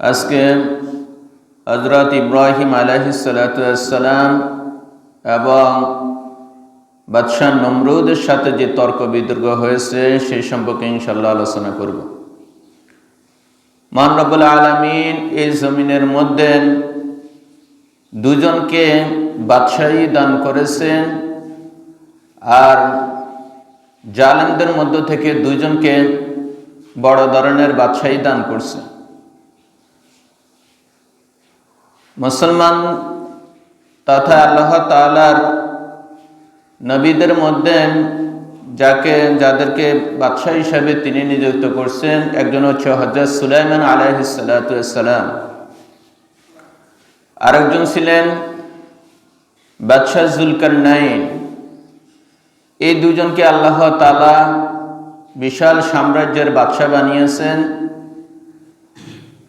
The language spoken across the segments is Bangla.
আজকে হজরত ইব্রাহিম আলহিসাল্লাম এবং বাদশাহ নমরুদের সাথে যে তর্ক বিতর্ক হয়েছে, সেই সম্পর্কে ইনশাল্লাহ আলোচনা করব। মানরবুল আলমিন এই জমিনের মধ্যে দুজনকে বাদশাহী দান করেছেন আর জালেমদের মধ্য থেকে দুজনকে বড় ধরনের বাদশাহী দান করছে মুসলমান তথা আল্লাহ তালার নবীদের মধ্যে যাকে, যাদেরকে বাদশাহ হিসাবে তিনি নিযুক্ত করছেন, একজন হচ্ছে হজরত সুলাইমান আলাইসালাম আরেকজন ছিলেন বাদশাহ জুলকার নাইন এই দুজনকে আল্লাহ তালা বিশাল সাম্রাজ্যের বাদশাহ বানিয়েছেন।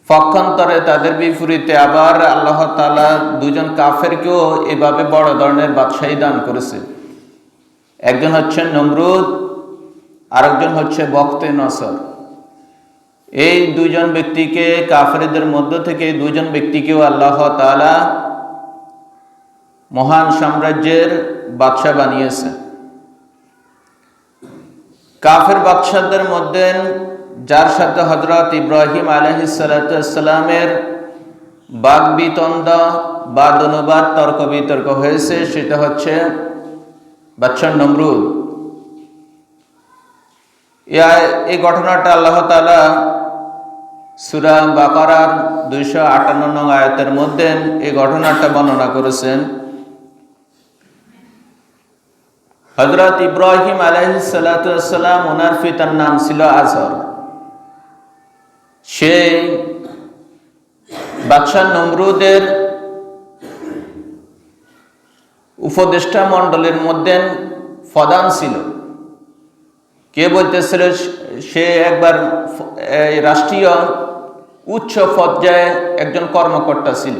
পক্ষান্তরে তাদের বিপরীতে আবার আল্লাহ তালা দুজন কাফেরকেও এভাবে বড় ধরনের বাদশাহী দান করেছে। একজন হচ্ছেন নমরুদ, আরেকজন হচ্ছে বক্তে নসর। এই দুজন ব্যক্তিকে কাফেরদের মধ্য থেকে দুজন ব্যক্তিকেও আল্লাহ তালা মহান সাম্রাজ্যের বাদশাহ বানিয়েছে কাফের বাদশাহদের মধ্যে যার সাথে হজরত ইব্রাহিম আলহিসাল্লামের বাগ বিতন্দ বা অনুবাদ তর্ক বিতর্ক হয়েছে, সেটা হচ্ছে বাচ্চার নমরুদ। এই ঘটনাটা আল্লাহ তালা সুরা বাকারার দুইশো আটান্ন নং আয়তের মধ্যে এই ঘটনাটা বর্ণনা করেছেন। হজরত ইব্রাহিম আলহিসাল্লাম ওনার পিতার নাম ছিল আজর সে বাদশাহ নমরুদের উপদেষ্টা মণ্ডলের মধ্যে ফদান ছিল। কে বলতেছিল, সে একবার রাষ্ট্রীয় উচ্চ পর্যায়ে একজন কর্মকর্তা ছিল।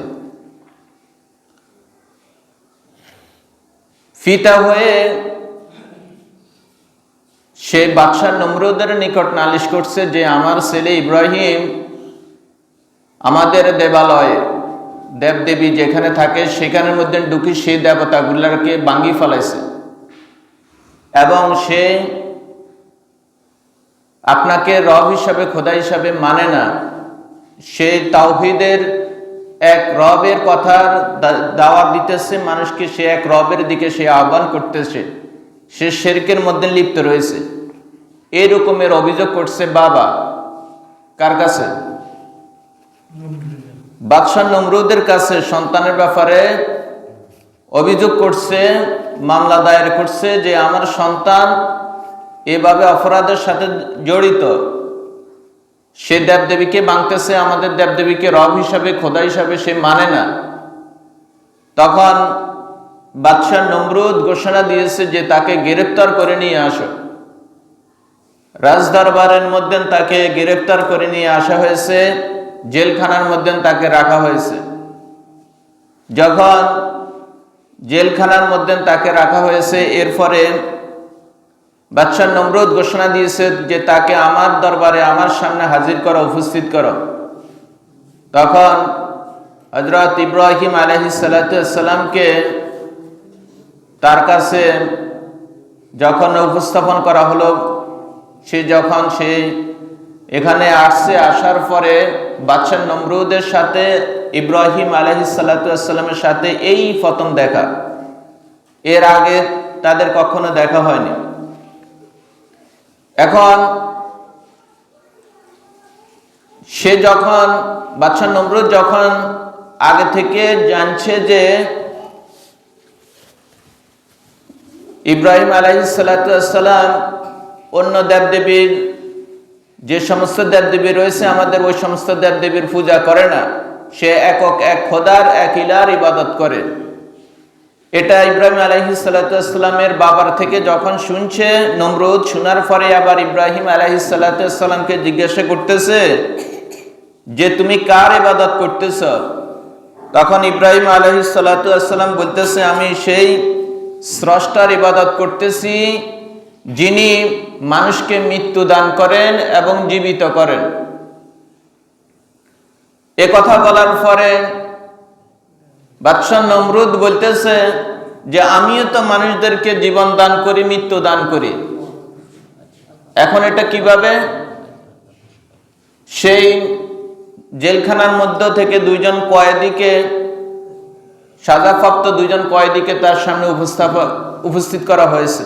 ফিতা হয়ে সে বাদশাহ নমরুদের নিকট নালিশ করছে যে, আমার ছেলে ইব্রাহিম আমাদের দেবালয়ে দেবদেবী যেখানে থাকে, সেখানের মধ্যে ঢুকি সেই দেবতাগুলাকে বাঙ্গি ফেলাইছে। এবং সে আপনাকে রব হিসাবে, খোদা হিসাবে মানে না। সে তাওহিদের এক রবের কথার দাওয়াত দিতেছে। মানুষকে সে এক রবের দিকে সে আহ্বান করতেছে। সে শেরকের মধ্যে লিপ্ত রয়েছে। এরকমের অভিযোগ করছে বাবা। কার কাছে? বাদশাহ নমরুদের কাছে। সন্তানের ব্যাপারে অভিযোগ করছে, মামলা দায়ের করছে যে আমার সন্তান এভাবে অপরাধের সাথে জড়িত। সে দেবদেবীকে মানতেছে আমাদের দেবদেবীকে রব হিসাবে, খোদা হিসাবে সে মানে না। তখন বাদশাহ নমরুদ ঘোষণা দিয়েছে যে তাকে গ্রেপ্তার করে নিয়ে আসো। রাজদরবারের মধ্যে তাকে গ্রেপ্তার করে নিয়ে আসা হয়েছে, জেলখানার মধ্যে তাকে রাখা হয়েছে। যখন জেলখানার মধ্যে তাকে রাখা হয়েছে, এরপরে বাদশাহ নমরুদ ঘোষণা দিয়েছে যে তাকে আমার দরবারে, আমার সামনে হাজির করো, উপস্থিত করো। তখন হজরত ইব্রাহিম আলহি সাল্লামকে তার কাছে যখন উপস্থাপন করা হলো, সে যখন সে এখানে আসছে, আসার পরে বাদশাহ নমরুদের সাথে, ইব্রাহিম আলহি সাল্লামের সাথে এই প্রথম দেখা। এর আগে তাদের কখনো দেখা হয়নি। এখন সে যখন বাদশাহ নমরুদ যখন আগে থেকে জানছে যে ইব্রাহিম আলাইসাল্লাম অন্য দেবদেবীর যে সমস্ত দেবদেবী রয়েছে, আমাদের ওই সমস্ত দেবদেবীর পূজা করে না। সে একক এক খোদার, এক ইলার ইবাদত করে। এটা ইব্রাহিম আলহি সাল্লাতামের বাবার থেকে যখন শুনছে, নমরুদ, শোনার পরে আবার ইব্রাহিম আলহি সাল্লাতামকে জিজ্ঞাসা করতেছে যে, তুমি কার ইবাদত করতেছ? তখন ইব্রাহিম আলহি সাল্লাতাম বলতেছে, আমি সেই স্রষ্টার ইবাদত করতেছি, যিনি মানুষকে মৃত্যু দান করেন এবং জীবিত করেন। এ কথা বলার পরে বাদশাহ নমরুদ বলতেছে যে, আমিও তো মানুষদেরকে জীবন দান করি, মৃত্যু দান করি। এখন এটা কীভাবে? সেই জেলখানার মধ্য থেকে দুইজন কয়েদিকে সাজাপ্রাপ্ত দুইজন কয়েদিকে তার সামনে উপস্থাপন, উপস্থিত করা হয়েছে।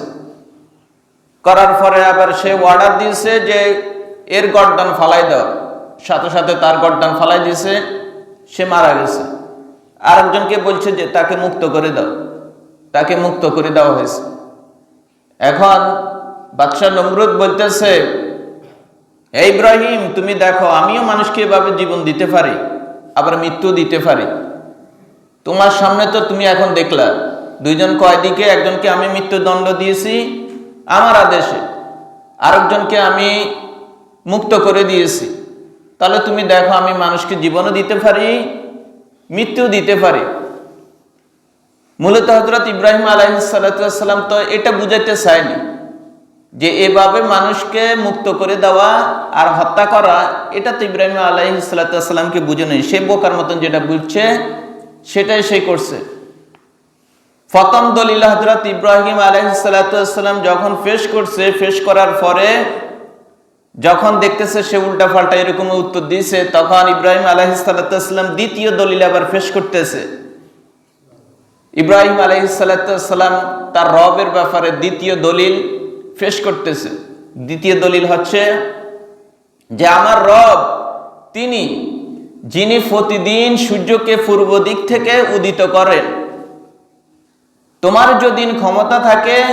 করার পরে আবার সে অর্ডার দিয়েছে যে এর গর্দান ফালাই দাও। সাথে সাথে তার গর্দান ফালাই দিয়েছে, সে মারা গেছে। আরেকজনকে বলছে যে তাকে মুক্ত করে দাও। তাকে মুক্ত করে দেওয়া হয়েছে। এখন বাদশাহ নমরুদ বলতেছে, "হে ইব্রাহিম, তুমি দেখো, আমিও মানুষকে এভাবে জীবন দিতে পারি, আবার মৃত্যু দিতে পারি। তোমার সামনে তো তুমি এখন দেখলা। দুইজন কয়েদিকে একজনকে আমি মৃত্যুদণ্ড দিয়েছি, আমার আদেশে। আরেকজনকে আমি মুক্ত করে দিয়েছি। তাহলে তুমি দেখো, আমি মানুষকে জীবনও দিতে পারি মৃত্যু দিতে পারি। মূলত হজরত ইব্রাহিম আলাইসাল্লাম তো এটা বুঝাইতে চায়নি যে এভাবে মানুষকে মুক্ত করে দেওয়া আর হত্যা করা, এটা তো ইব্রাহিম আলাইসাল্লামকে বুঝে নেই। সে বোকার মতন যেটা বুঝছে সেটাই সে করছে। ফতম দলিল হজরত ইব্রাহিম আলাইসাল্লাম যখন ফেস করছে ফেস করার পরে যখন দেখতেছে সে উল্টা পাল্টা এরকম উত্তর দিয়েছে, তখন ইব্রাহিম আলাইসাল্লাম দ্বিতীয় দলিল আবার ফেস করতেছে। ইব্রাহিম আলাইসাল্লাম তার রবের ব্যাপারে দ্বিতীয় দলিল ফেস করতেছে। দ্বিতীয় দলিল হচ্ছে যে, আমার রব, তিনি যিনি প্রতিদিন সূর্যকে পূর্ব দিক থেকে উদিত করেন। তোমার যদি ক্ষমতা থাকে,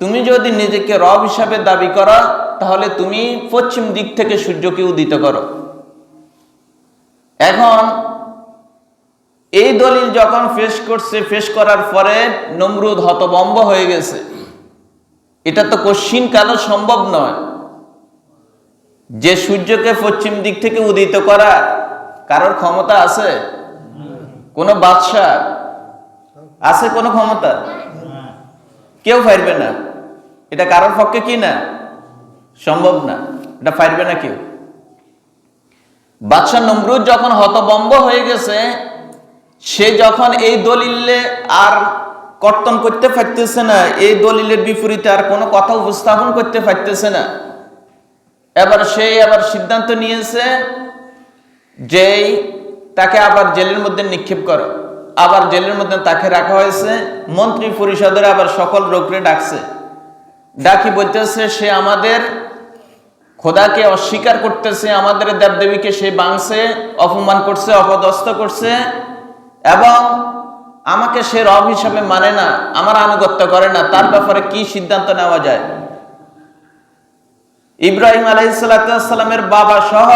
তুমি যদি নিজেকে রব হিসাবে দাবি করো, তাহলে তুমি পশ্চিম দিক থেকে সূর্যকে উদিত করো। এখন, এই দলিল যখন ফেস করছে ফেস করার পরে নমরুদ হতবম্ব হয়ে গেছে। এটা তো কশিন কালো সম্ভব নয়। যে সূর্যকে পশ্চিম দিক থেকে উদিত করা কারোর ক্ষমতা আছে? কোনো বাদশাহ? আছে কোনো ক্ষমতা? কেউ পারবে না। এটা কারোর পক্ষে কি না? সম্ভব না। এটা পারবে না কেউ। বাদশাহ নমরুদ যখন হতবম্ব হয়ে গেছে, সে যখন এই দলিলে আর কর্তন করতে পারতেছে না, এই দলিলের বিপরীতে আর কোনো কথা উপস্থাপন করতে পারতেছে না। এবার সে আবার সিদ্ধান্ত নিয়েছে যে তাকে আবার জেলের মধ্যে নিক্ষেপ করো, আবার জেলের মধ্যে তাকে রাখা হয়েছে, মন্ত্রী পরিষদের আবার সকল রোগরে ডাকছে। ডাকি বলতেছে, সে আমাদের খোদাকে অস্বীকার করতেছে, আমাদের দেবদেবীকে সে বাংছে অপমান করছে, অপদস্থ করছে এবং আমাকে সে রব হিসাবে মানে না, আমার আনুগত্য করে না, তার ব্যাপারে কি সিদ্ধান্ত নেওয়া যায়? ইব্রাহিম আলাইসাল্লামের বাবা সহ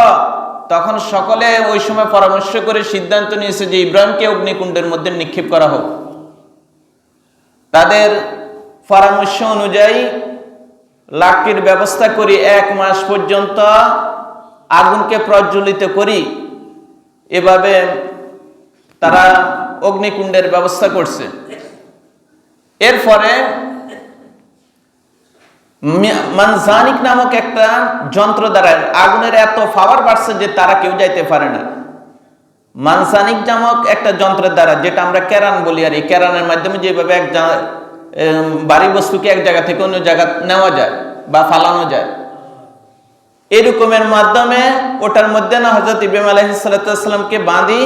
তখন সকলে ওই সময় পরামর্শ করে সিদ্ধান্ত নিয়েছে যে ইব্রাহিমকে অগ্নিকুণ্ডের মধ্যে নিক্ষেপ করা হোক। তাদের পরামর্শ অনুযায়ী লাকড়ির ব্যবস্থা করি এক মাস পর্যন্ত আগুনকে প্রজ্বলিত করি। এভাবে তারা অগ্নিকুণ্ডের ব্যবস্থা করছে। এরপরে মানজানিক নামক একটা যন্ত্র দ্বারা আগুনের এত পাওয়ার বাড়ছে যে তারা কেউ যাইতে পারে না। মানসানিক নামক একটা যন্ত্রের দ্বারা, যেটা আমরা ক্যারান বলি আর এই ক্যারানের মাধ্যমে যেভাবে এক বাড়ি বস্তুকে এক জায়গা থেকে অন্য জায়গা নেওয়া যায় বা ফালানো যায়। এরকমের মাধ্যমে ওটার মধ্যে না হজরত ইব্রাহিম আলহি আলহিসাল্লামকে বাঁধি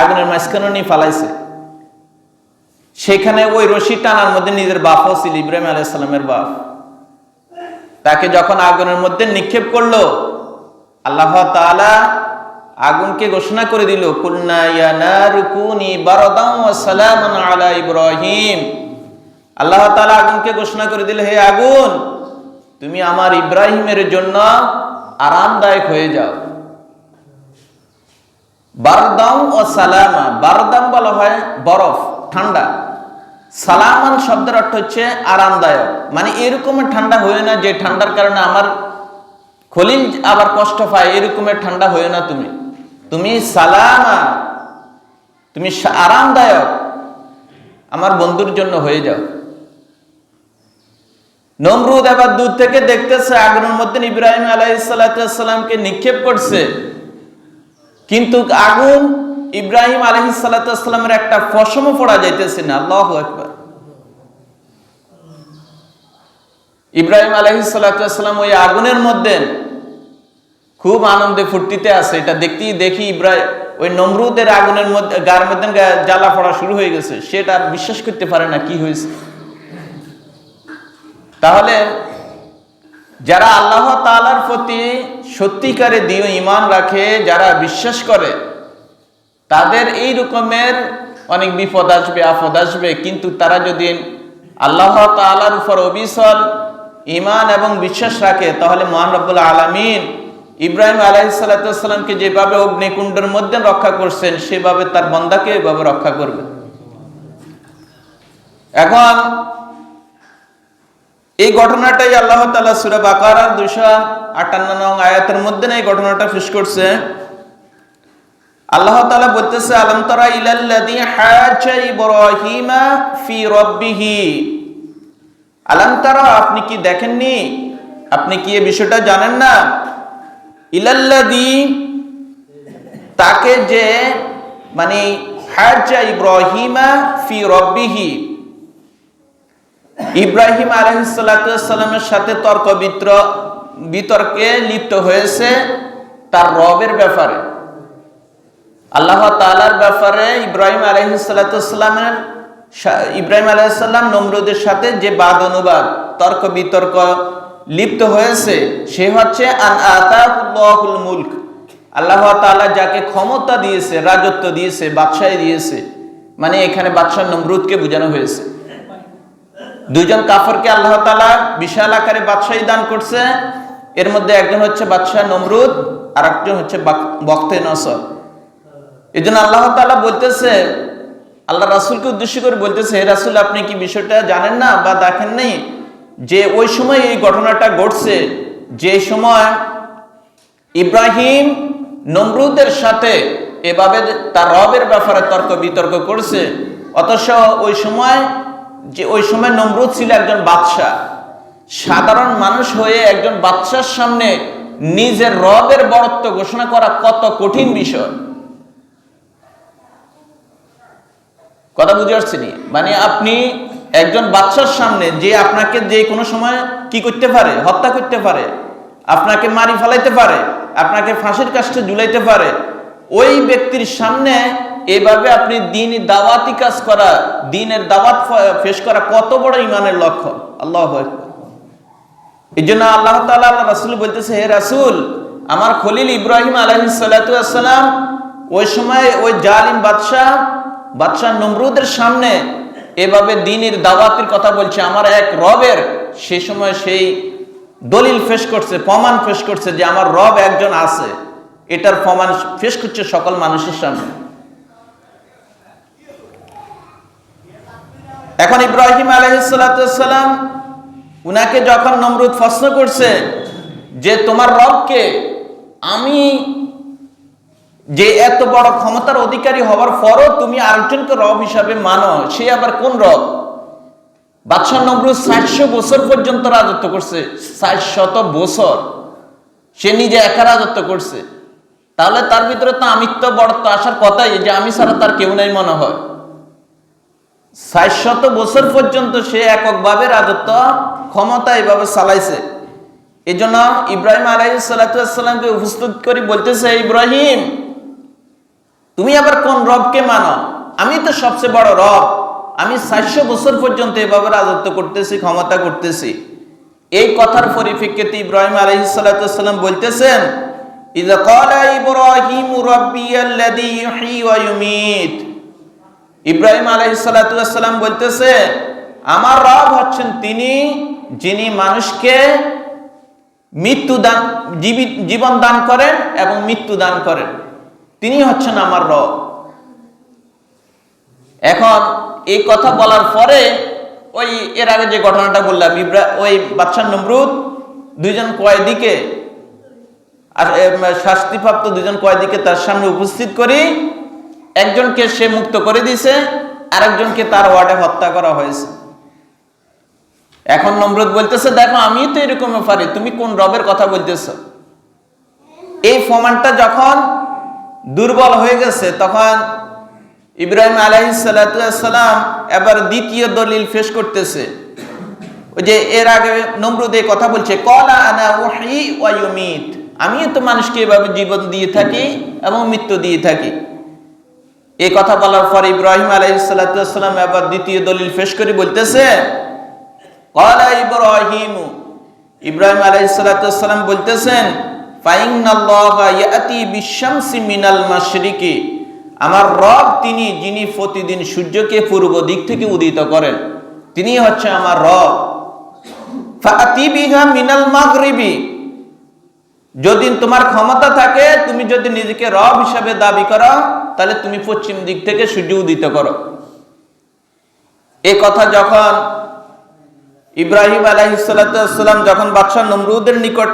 আগুনের মাঝখানে নিয়ে ফালাইছে। সেখানে ওই রশি টানার মধ্যে নিজের বাপও ছিল ইব্রাহিম আলাইসাল্লামের বাপ। তাকে যখন আগুনের মধ্যে নিক্ষেপ করল, আল্লাহ তাআলা আগুনকে ঘোষণা করে দিল আলা ইব্রাহিম। আল্লাহ তাআলা আগুনকে ঘোষণা করে দিল, হে আগুন, তুমি আমার ইব্রাহিমের জন্য আরামদায়ক হয়ে যাও। বারদাম ও সালামা, বারদাম বলা হয় বরফ, ঠান্ডা। সালামান শব্দের অর্থ হচ্ছে আরামদায়ক। মানে এরকমের ঠান্ডা হয়ে না যে ঠান্ডার কারণে আমার খলিল আবার কষ্ট পায় এরকমের ঠান্ডা হয়ে না তুমি। তুমি সালামা, তুমি আরামদায়ক। আমার বন্ধুর জন্য হয়ে যাও। নমরুদ এবার দূর থেকে দেখতেছে, আগুনের মধ্যে ইব্রাহিম আলাইসালামকে নিক্ষেপ করছে। কিন্তু আগুন ইব্রাহিম আলহিসাল্লামের একটা ফসমও পড়া যাইতেছে না। আল্লাহ একবার ইব্রাহিম আলহিসাল্লাম ওই আগুনের মধ্যে খুব আনন্দে ফুর্তিতে আছে। এটা দেখতেই দেখি ইব্রাহিম ওই নমরুদের আগুনের মধ্যে, গার মধ্যে জ্বালা পড়া শুরু হয়ে গেছে। সেটা বিশ্বাস করতে পারে না কি হয়েছে। তাহলে যারা আল্লাহ তালার প্রতি সত্যিকারে দিও ইমান রাখে, যারা বিশ্বাস করে, তাদের এই রকমের অনেক বিপদ আসবে আফদ আসবে। কিন্তু তারা যদি আল্লাহ তাআলার উপর অবিচল ইমান এবং বিশ্বাস রাখে, তাহলে মহান রব্বুল আলামিন ইব্রাহিম আলাইসাল্লামকে যেভাবে অগ্নিকুণ্ডের মধ্যে রক্ষা করছেন, সেভাবে তার বন্দাকে এভাবে রক্ষা করবে। এখন এই ঘটনাটাই আল্লাহ তালা সুরা বাকারার দুইশো আটান্ন নং আয়াতের মধ্যে এই ঘটনাটা ফিস করছে। আল্লাহ তালা বলতেছে, আলম তারা ইলাল্লাযী হাজা ইব্রাহিমা ফি রাব্বিহি? আলম তারা, আপনি কি দেখেননি? আপনি কি এ বিষয়টা জানেন না? ইলাল্লাযী, তাকে যে মানে হাজা ইব্রাহিমা ফি রাব্বিহি। ইব্রাহিম আলহিসাল্লামের সাথে তর্ক বিত্র, বিতর্কে লিপ্ত হয়েছে তার রবের ব্যাপারে। আল্লাহ তালার ব্যাপারে ইব্রাহিম আলহিসাল্লামের ইব্রাহিম আলাইসাল্লাম নমরুদের সাথে যে বাদ অনুবাদ, তর্ক বিতর্ক লিপ্ত হয়েছে, সে হচ্ছে আন আল্লাহ তাআলা যাকে ক্ষমতা দিয়েছে, রাজত্ব দিয়েছে, বাদশাহী দিয়েছে মানে এখানে বাদশাহ নমরুদকে বোঝানো হয়েছে। দুইজন কাফরকে আল্লাহ তালা বিশাল আকারে বাদশাহী দান করছে। এর মধ্যে একজন হচ্ছে বাদশাহ নমরুদ আর একজন হচ্ছে বক্তে নসর। এই জন্য আল্লাহ তালা বলতেছে আল্লাহ রাসুলকে উদ্দেশ্য করে বলতেছে, হে রাসুল, আপনি কি বিষয়টা জানেন না বা দেখেন নাই যে ওই সময় এই ঘটনাটা ঘটছে? যে সময় ইব্রাহিম নমরুদের সাথে এভাবে তার রবের ব্যাপারে তর্ক বিতর্ক করছে, অথচ ওই সময় যে ওই সময় নমরুদ ছিল একজন বাদশাহ। সাধারণ মানুষ হয়ে একজন বাদশার সামনে নিজের রবের বরত্ব ঘোষণা করা কত কঠিন বিষয়। কথা বুঝে আসছে নি? মানে আপনি একজন বাচ্চার সামনে যে আপনাকে যে কোনো সময় কি করতে পারে, হত্যা করতে পারে, আপনাকে মারি ফেলাইতে পারে, আপনাকে ফাঁসির কাছে ঝুলাইতে পারে, ওই ব্যক্তির সামনে এভাবে আপনি দিন দাওয়াতি কাজ করা, দিনের দাওয়াত ফেস করা কত বড় ইমানের লক্ষ্য? আল্লাহ এই জন্য আল্লাহ তালা রাসুল বলতেছে, হে রাসুল, আমার খলিল ইব্রাহিম আলহিসাল্লাম ওই সময় ওই জালিম বাদশাহ বাদশাহ নমরুদের সামনে এভাবে দিনের দাওয়াতের কথা বলছে, আমার এক রবের, সে সময় সেই দলিল ফেস করছে, প্রমাণ ফেস করছে যে আমার রব একজন আছে। এটার প্রমাণ ফেস করছে সকল মানুষের সামনে। এখন ইব্রাহিম আলহিসাল্লাম উনাকে যখন নমরুদ প্রশ্ন করছে যে তোমার রবকে আমি যে এত বড় ক্ষমতার অধিকারী হওয়ার পরও তুমি আরেকজনকে রব হিসাবে মানো, সে আবার কোন রব? বাদশাহ নমরুদ ষাটশো বছর পর্যন্ত রাজত্ব করছে ষাট শত বছর। সে নিজে একা রাজত্ব করছে। তাহলে তার ভিতরে তো আমিত্ব, বড়ত্ব আসার কথাই, যে আমি ছাড়া তার কেউ নেই মনে হয়। ষাট শত বছর পর্যন্ত সে এককভাবে রাজত্ব ক্ষমতা এইভাবে চালাইছে। এই জন্য ইব্রাহিম আলাই সাল্লাতামকে উপস্থিত করে বলতেছে ইব্রাহিম তুমি আবার কোন রবকে মানো? আমি তো সবচেয়ে বড় রব। আমি ষাটশো বছর পর্যন্ত এভাবে রাজত্ব করতেছি, ক্ষমতা করতেছি। এই কথার পরিপ্রেক্ষিতে ইব্রাহিম আলহি সাল্লাম বলতেছেন ইদা ক্বালা ইব্রাহিম রাব্বিয়াল্লাযী ইউহয়ী ওয়া ইউমীত। ইব্রাহিম আলহিসাল্লাম বলতেছে, আমার রব হচ্ছেন তিনি যিনি মানুষকে মৃত্যু দান, জীবি- জীবন দান করেন এবং মৃত্যু দান করেন। তিনি হচ্ছেন আমার রব। এখন এই কথা বলার পরে ওই এর আগে যে ঘটনাটা বললাম, ইব্রা, ওই বাচ্চা নমরুদ দুইজন কয়েদিকে আর শাস্তিপ্রাপ্ত দুজন কয়েদিকে তার সামনে উপস্থিত করি। একজনকে সে মুক্ত করে দিয়েছে, আরেকজনকে তার ওয়ার্ডে হত্যা করা হয়েছে। এখন নমরুদ বলতেছে, দেখো আমি তো এরকম পারি তুমি কোন রবের কথা বলতেছ? এই ফমানটা যখন দুর্বল হয়ে গেছে, তখন ইব্রাহিম আলাইসালাম এবার দ্বিতীয় দলিল পেশ করতেছে। ওই যে এর আগে নমরুদ কথা বলছে, কলা আনা ওয়ায়ুমিত আমি তো মানুষকে এভাবে জীবন দিয়ে থাকি এবং মৃত্যু দিয়ে থাকি। এই কথা বলার পর ইব্রাহিম আলাইসালাম এবার দ্বিতীয় দলিল পেশ করে বলতেছে, কলা ইব্রাহিম। ইব্রাহিম আলাইসালাম বলতেছেন আমার রব তিনি, যিনি প্রতিদিন সূর্যকে পূর্ব দিক থেকে উদিত করেন, তিনি হচ্ছে আমার রব। ফাতিবিহা মিনাল মাগরিবি। যদি তোমার ক্ষমতা থাকে, তুমি যদি নিজেকে রব হিসাবে দাবি করো, তাহলে তুমি পশ্চিম দিক থেকে সূর্য উদিত করো। এ কথা যখন ইব্রাহিম আলাইসালাম যখন বাদশাহ নমরুদের নিকট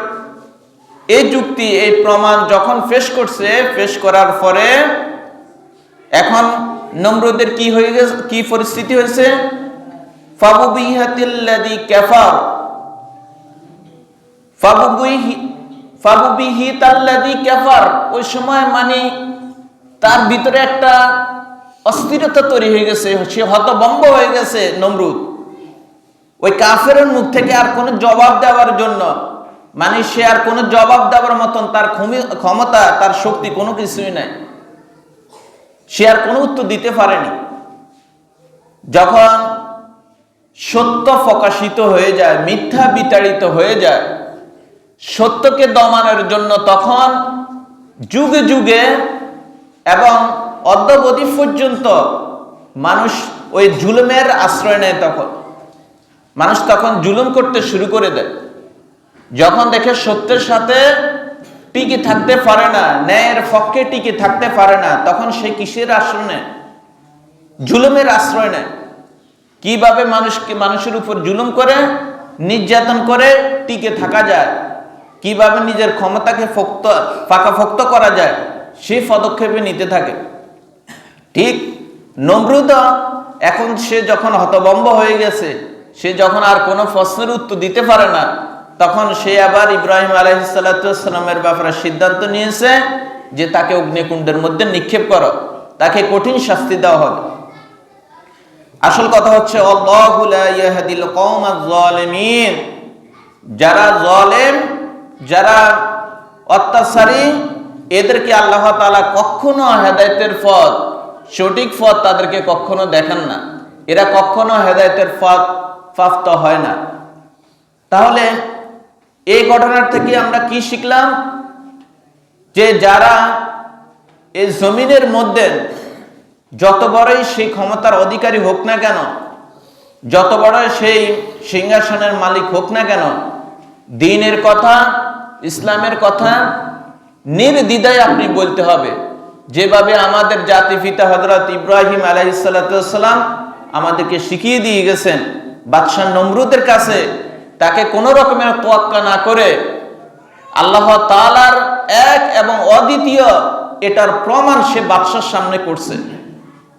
এই যুক্তি, এই প্রমাণ যখন পেশ করছে, পেশ করার পরে এখন নম্রদের কি হয়ে গেছে, কি পরিস্থিতি হয়েছে? ফাবুবিহাতিল্লাদি কাফার। ফাবুবিহি ফাবুবিহি তাল্লাদি কাফার। ওই সময় মানে তার ভিতরে একটা অস্থিরতা তৈরি হয়ে গেছে, সে হতবম্ব হয়ে গেছে নমরুদ। ওই কাফের মুখ থেকে আর কোনো জবাব দেওয়ার জন্য মানে সে আর কোনো জবাব দেওয়ার মতন তার ক্ষমতা, তার শক্তি কোনো কিছুই নাই। সে আর কোনো উত্তর দিতে পারেনি। যখন সত্য প্রকাশিত হয়ে যায়, মিথ্যা বিতাড়িত হয়ে যায়, সত্যকে দমানোর জন্য তখন যুগে যুগে এবং অদ্যবধি পর্যন্ত মানুষ ওই জুলুমের আশ্রয় নেয় তখন। মানুষ তখন জুলুম করতে শুরু করে দেয়। যখন দেখে সত্যের সাথে টিকে থাকতে পারে না, ন্যায়ের পক্ষে টিকে থাকতে পারে না, তখন সে কিসের আশ্রয় নেয়? জুলুমের আশ্রয় নেয়। কীভাবে মানুষকে, মানুষের উপর জুলুম করে, নির্যাতন করে টিকে থাকা যায়? কীভাবে নিজের ক্ষমতাকে ফক্ত ফাঁকাফক্ত করা যায়? সেই পদক্ষেপে নিতে থাকে। ঠিক নমরুদ এখন সে যখন হতবম্ব হয়ে গেছে, সে যখন আর কোনো প্রশ্নের উত্তর দিতে পারে না তখন সে আবার ইব্রাহিম আলহিসাল্লামের ব্যাপারে সিদ্ধান্ত নিয়েছে যে তাকে অগ্নিকুণ্ডের মধ্যে নিক্ষেপ করো, তাকে কঠিন শাস্তি দেওয়া হবে। আসল কথা হচ্ছে যারা জলেম, যারা অত্যাচারী, এদেরকে আল্লাহ তালা কখনো হেদায়তের পথ, সঠিক পথ তাদেরকে কখনো দেখেন না। এরা কখনো হেদায়তের পথ প্রাপ্ত হয় না। তাহলে এই ঘটনার থেকে আমরা কি শিখলাম? যে যারা এই জমিনের মধ্যে যত বড়ই সেই ক্ষমতার অধিকারী হোক না কেন, যত বড় সেই সিংহাসনের মালিক হোক না কেন, দিনের কথা, ইসলামের কথা নির্দ্বিধায় আপনি বলতে হবে। যেভাবে আমাদের জাতি পিতা হজরত ইব্রাহিম আলাইসাল্লাম আমাদেরকে শিখিয়ে দিয়ে গেছেন, বাদশাহ নমরুদের কাছে তাকে কোনো রকমের তোয়াক্কা না করে আল্লাহ তালার এক এবং অদ্বিতীয় এটার প্রমাণ সে বাদশার সামনে করছে।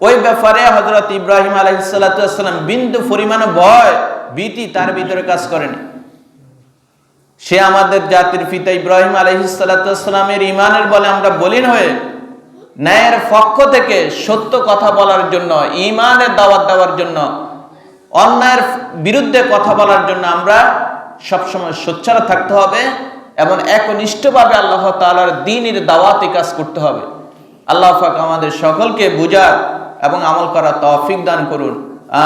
ওই ব্যাপারে হজরত ইব্রাহিম আলহিসাল্লাম বিন্দু পরিমাণে ভয়, ভীতি তার ভিতরে কাজ করেনি। সে আমাদের জাতির পিতা ইব্রাহিম আলহিসাল্লামের ইমানের বলে আমরা বলিন হয়ে ন্যায়ের পক্ষ থেকে সত্য কথা বলার জন্য ইমানের দাওয়াত দেওয়ার জন্য অন্যায়ের বিরুদ্ধে কথা বলার জন্য আমরা সবসময় সোচ্চার থাকতে হবে এবং একনিষ্ঠভাবে আল্লাহ তালার দিনের দাওয়াতে কাজ করতে হবে। আল্লাহ ফাক আমাদের সকলকে বুঝার এবং আমল করা তৌফিক দান করুন।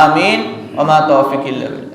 আমিন। ওমা তৌফিক ইল্লা